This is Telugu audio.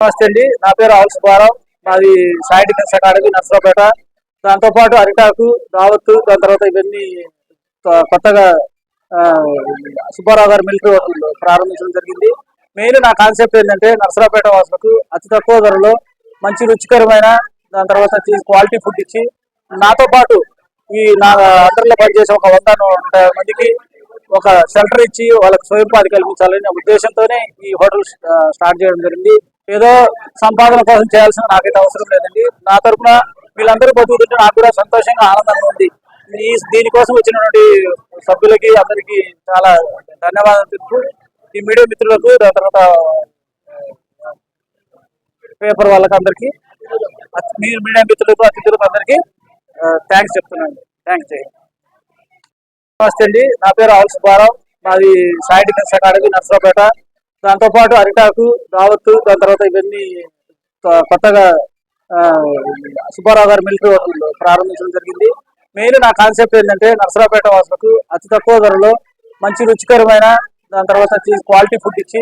నమస్తే అండి. నా పేరు ఆల్ సుబ్బారావు. నాది సాయి డిఫెన్స్ అకాడమీ నర్సరావుపేట. దాంతోపాటు అరిటాకు దావత్తు దాని తర్వాత ఇవన్నీ కొ- కొత్తగా సుబ్బారావు గారి మిలిటరీ హోటల్ ప్రారంభించడం జరిగింది. మెయిన్ నా కాన్సెప్ట్ ఏంటంటే నర్సరావుపేట వాసులకు అతి తక్కువ ధరలో మంచి రుచికరమైన దాని తర్వాత క్వాలిటీ ఫుడ్ ఇచ్చి నాతో పాటు ఈ నా అందరిలో పనిచేసే ఒక వంద మందికి ఒక షెల్టర్ ఇచ్చి వాళ్ళకి స్వయం ఉపాధి కల్పించాలనే ఉద్దేశంతోనే ఈ హోటల్ స్టార్ట్ చేయడం జరిగింది. ఏదో సంపాదన కోసం చేయాల్సిన నాకైతే అవసరం లేదండి. నా తరపున వీళ్ళందరూ బతుకుతుంటే నాకు కూడా సంతోషంగా ఆనందంగా ఉంది. ఈ దీనికోసం వచ్చినటువంటి సభ్యులకి అందరికీ చాలా ధన్యవాదాలు తెలుపు ఈ మీడియా మిత్రులకు దాని తర్వాత పేపర్ వాళ్ళకి అందరికీ మీడియా మిత్రులకు అతిథులకు అందరికీ థ్యాంక్స్ చెప్తున్నాను. థ్యాంక్స్ నమస్తే అండి. నా పేరు ఆవుల్ సుబ్బారావు. నాది సాయి డిఫెన్స్ అకాడమీ నర్సరావుపేట. దాంతోపాటు అరిటాకు దావత్తు దాని తర్వాత ఇవన్నీ కొ- కొత్తగా సుబ్బారావు గారి మిలిటరీ హోటల్ ప్రారంభించడం జరిగింది. మెయిన్ నా కాన్సెప్ట్ ఏంటంటే నర్సరావుపేట వాసులకు అతి తక్కువ ధరలో మంచి రుచికరమైన దాని తర్వాత క్వాలిటీ ఫుడ్ ఇచ్చి